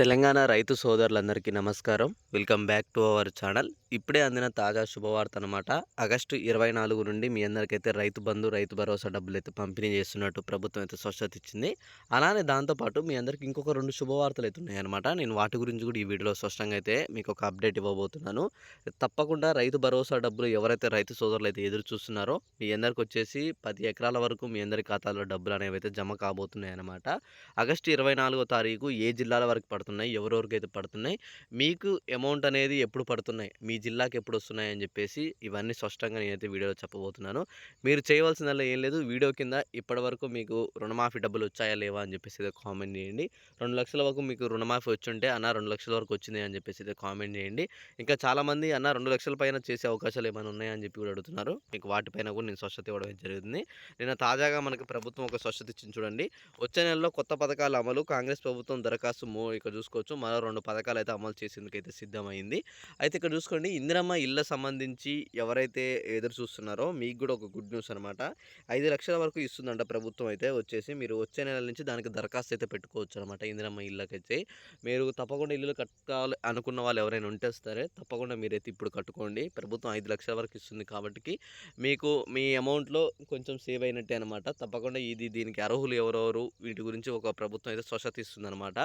తెలంగాణ రైతు సోదరులందరికీ నమస్కారం. Welcome back to our channel. ఇప్పుడే అందిన తాజా శుభవార్త అనమాట ఆగస్టు ఇరవై నాలుగు నుండి మీ అందరికైతే రైతు బంధు రైతు భరోసా డబ్బులు అయితే పంపిణీ చేస్తున్నట్టు ప్రభుత్వం అయితే స్పష్టత ఇచ్చింది. అలానే దాంతోపాటు మీ అందరికి ఇంకొక రెండు శుభవార్తలు అయితే ఉన్నాయన్నమాట. నేను వాటి గురించి కూడా ఈ వీడియోలో స్పష్టంగా అయితే మీకు ఒక అప్డేట్ ఇవ్వబోతున్నాను. తప్పకుండా రైతు భరోసా డబ్బులు ఎవరైతే రైతు సోదరులు అయితే ఎదురు చూస్తున్నారో మీ అందరికి వచ్చేసి పది ఎకరాల వరకు మీ అందరి ఖాతాలో డబ్బులు అనేవి అయితే జమ కాబోతున్నాయి అనమాట ఆగస్టు ఇరవై నాలుగో తారీఖు ఏ జిల్లాల వరకు పడుతున్నాయి ఎవరెవరికి అయితే పడుతున్నాయి మీకు అమౌంట్ అనేది ఎప్పుడు పడుతున్నాయి మీ జిల్లాకి ఎప్పుడు వస్తున్నాయి అని చెప్పేసి ఇవన్నీ స్పష్టంగా నేనైతే వీడియోలో చెప్పబోతున్నాను. మీరు చేయవలసిందల్లా ఏం లేదు వీడియో కింద ఇప్పటి వరకు మీకు రుణమాఫీ డబ్బులు వచ్చాయా లేవా అని చెప్పేసి అయితే కామెంట్ చేయండి. రెండు లక్షల వరకు మీకు రుణమాఫీ వచ్చుంటే అన్న రెండు లక్షల వరకు వచ్చింది అని చెప్పేసి అయితే కామెంట్ చేయండి. ఇంకా చాలామంది అన్న రెండు లక్షల పైన చేసే అవకాశాలు ఏమైనా ఉన్నాయని చెప్పి కూడా అడుగుతున్నారు. మీకు వాటిపైన కూడా నేను స్వచ్ఛత ఇవ్వడం జరుగుతుంది నేను తాజాగా మనకి ప్రభుత్వం ఒక స్వచ్ఛత ఇచ్చింది చూడండి. వచ్చే నెలలో కొత్త పథకాల అమలు కాంగ్రెస్ ప్రభుత్వం దరఖాస్తు మో ఇక్కడ చూసుకోవచ్చు. మరో రెండు పథకాలు అయితే అమలు చేసేందుకు అయితే సిద్ధమైంది. అయితే ఇక్కడ చూసుకోండి. ఇందిరమ్మ ఇళ్ళ సంబంధించి ఎవరైతే ఎదురు చూస్తున్నారో మీకు కూడా ఒక గుడ్ న్యూస్ అనమాట ఐదు లక్షల వరకు ఇస్తుందంట ప్రభుత్వం అయితే వచ్చేసి. మీరు వచ్చే నెల నుంచి దానికి దరఖాస్తు అయితే పెట్టుకోవచ్చు అనమాట ఇందిరమ్మ ఇళ్ళకైతే. మీరు తప్పకుండా ఇల్లు కట్టాలి అనుకున్న వాళ్ళు ఎవరైనా ఉంటే సరే తప్పకుండా మీరైతే ఇప్పుడు కట్టుకోండి. ప్రభుత్వం ఐదు లక్షల వరకు ఇస్తుంది కాబట్టి మీకు మీ అమౌంట్లో కొంచెం సేవ్ అయినట్టే అనమాట తప్పకుండా ఇది దీనికి అర్హులు ఎవరెవరు వీటి గురించి ఒక ప్రభుత్వం అయితే స్వచ్ఛత ఇస్తుంది అనమాట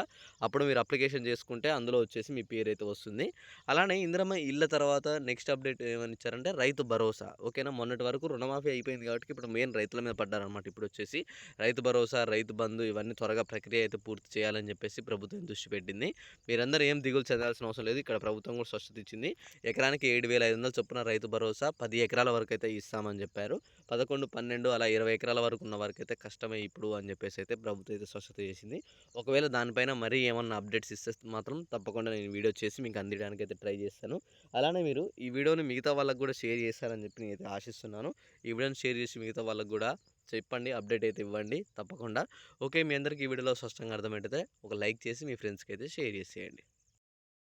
అప్పుడు మీరు అప్లికేషన్ చేసుకుంటే అందులో వచ్చేసి మీ పేరు అయితే వస్తుంది. అలానే ఇందిరమ్మ ఇళ్ళ తర్వాత నెక్స్ట్ అప్డేట్ ఏమని ఇచ్చారంటే రైతు భరోసా. ఓకేనా? మొన్నటి వరకు రుణమాఫీ అయిపోయింది కాబట్టి ఇప్పుడు మెయిన్ రైతుల మీద పడ్డారనమాట ఇప్పుడు వచ్చేసి. రైతు భరోసా రైతు బంధు ఇవన్నీ త్వరగా ప్రక్రియ అయితే పూర్తి చేయాలని చెప్పేసి ప్రభుత్వం దృష్టి పెట్టింది. మీరందరూ ఏం దిగులు చెందాల్సిన అవసరం లేదు. ఇక్కడ ప్రభుత్వం కూడా స్వచ్ఛత ఇచ్చింది. ఎకరానికి ఏడు వేల ఐదు వందల చొప్పున రైతు భరోసా పది ఎకరాల వరకు అయితే ఇస్తామని చెప్పారు. పదకొండు పన్నెండు అలా ఇరవై ఎకరాల వరకు ఉన్న వరకు అయితే కష్టమే ఇప్పుడు అని చెప్పేసి అయితే ప్రభుత్వం అయితే స్వచ్ఛత చేసింది. ఒకవేళ దానిపైన మరీ ఏమన్నా అప్డేట్స్ ఇస్తే మాత్రం తప్పకుండా నేను వీడియో చేసి మీకు అందించడానికి అయితే ట్రై చేస్తాను. అలానే మీరు ఈ వీడియోని మిగతా వాళ్ళకు కూడా షేర్ చేస్తారని చెప్పి నేనైతే ఆశిస్తున్నాను. ఈ వీడియోని షేర్ చేసి మిగతా వాళ్ళకు కూడా చెప్పండి అప్డేట్ అయితే ఇవ్వండి తప్పకుండా. ఓకే మీ అందరికీ ఈ వీడియోలో స్పష్టంగా అర్థమైతే ఒక లైక్ చేసి మీ ఫ్రెండ్స్కి అయితే షేర్ చేసేయండి.